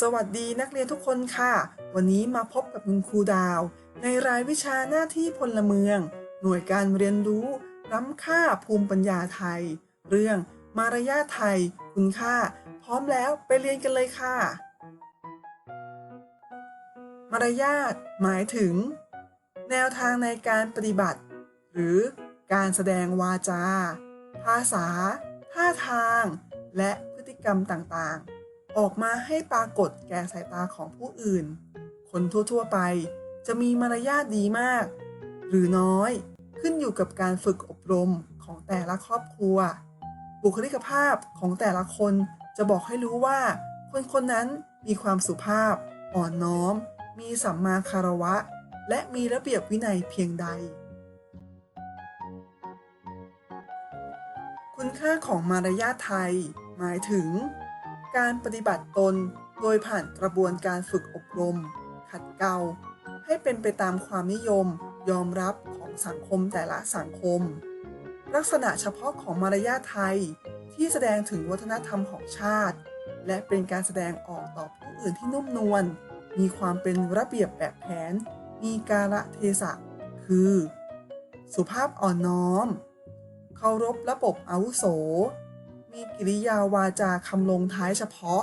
สวัสดีนักเรียนทุกคนค่ะ วันนี้มาพบกับคุณครูดาว ในรายวิชาหน้าที่พลเมือง หน่วยการเรียนรู้ล้ำค่าภูมิปัญญาไทย เรื่องมารยาทไทย คุณค่า พร้อมแล้วไปเรียนกันเลยค่ะ มารยาทหมายถึง แนวทางในการปฏิบัติ หรือการแสดงวาจา ภาษา ท่าทาง และพฤติกรรมต่างๆ ออกมาให้ปรากฏแก่สายตาของผู้อื่น คนทั่วๆไปจะมีมารยาทดีมาก หรือน้อยขึ้นอยู่กับการฝึกอบรมของแต่ละครอบครัว บุคลิกภาพของแต่ละคนจะบอกให้รู้ว่า คนคนนั้นมีความสุภาพ อ่อนน้อม มีสัมมาคารวะ และมีระเบียบวินัยเพียงใด คุณค่าของมารยาทไทย หมายถึง การปฏิบัติตนโดยผ่านกระบวนการฝึกอบรม ขัดเกลาให้เป็นไปตามความนิยม ยอมรับของสังคมแต่ละสังคม ลักษณะเฉพาะของมารยาทไทยที่แสดงถึงวัฒนธรรมของชาติ และเป็นการแสดงออกต่อผู้อื่นที่นุ่มนวลมีความเป็นระเบียบแบบแผน มีกาละเทศะ คือ สุภาพอ่อนน้อม เคารพระบบอาวุโส มีกิริยาวาจาคำลงท้ายเฉพาะ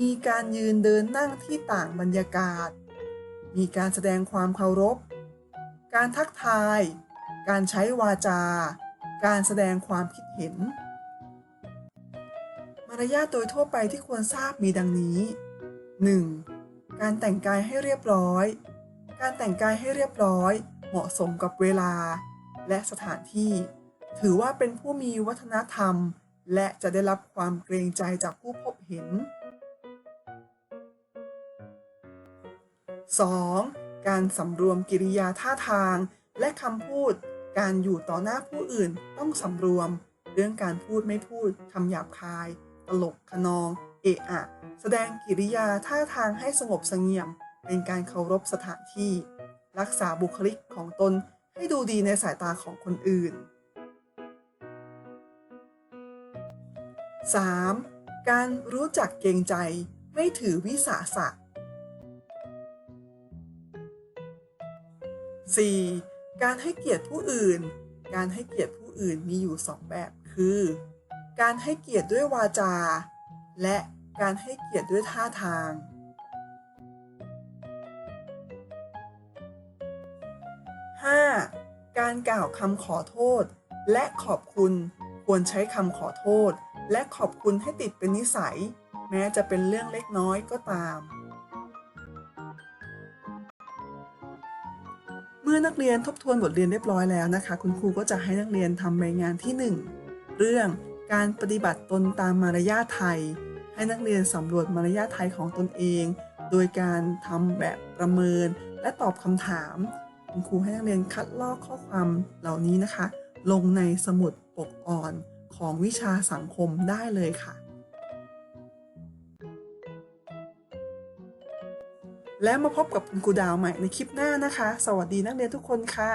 มีการยืนเดินนั่งที่ต่างบรรยากาศ มีการแสดงความเคารพ การทักทาย การใช้วาจา การแสดงความคิดเห็น มารยาทโดยทั่วไปที่ควรทราบมีดังนี้ 1. การแต่งกายให้เรียบร้อย การแต่งกายให้เรียบร้อย เหมาะสมกับเวลา และสถานที่ ถือว่าเป็นผู้มีวัฒนธรรม และจะได้รับความเกรงใจจากผู้พบเห็น 2. การสำรวมกิริยาท่าทาง และคำพูด การอยู่ต่อหน้าผู้อื่นต้องสำรวม เรื่องการพูดไม่พูดคำหยาบคาย ตลกขนอง เอะอะ แสดงกิริยาท่าทางให้สงบเสงี่ยม เป็นการเคารพสถานที่ รักษาบุคลิกของตนให้ดูดีในสายตาของคนอื่น 3. การรู้จักเกรงใจ ไม่ถือวิสาสะ 4. การให้เกียรติผู้อื่น การให้เกียรติผู้อื่นมีอยู่สองแบบคือ การให้เกียรติด้วยวาจา และการให้เกียรติด้วยท่าทาง 5. การกล่าวคำขอโทษ และขอบคุณควรใช้คำขอโทษ และขอบคุณให้ติดเป็นนิสัย แม้จะเป็นเรื่องเล็กน้อยก็ตาม เมื่อนักเรียนทบทวนบทเรียนเรียบร้อยแล้วนะคะ คุณครูก็จะให้นักเรียนทำใบงานที่ 1 เรื่องการปฏิบัติตนตามมารยาทไทย ให้นักเรียนสำรวจมารยาทไทยของตนเอง โดยการทำแบบประเมินและตอบคำถาม คุณครูให้นักเรียนคัดลอกข้อความเหล่านี้นะคะ ลงในสมุดปกอ่อน ของวิชาสังคมได้เลยค่ะ และมาพบกับคุณครูดาวใหม่ในคลิปหน้านะคะ สวัสดีนักเรียนทุกคนค่ะ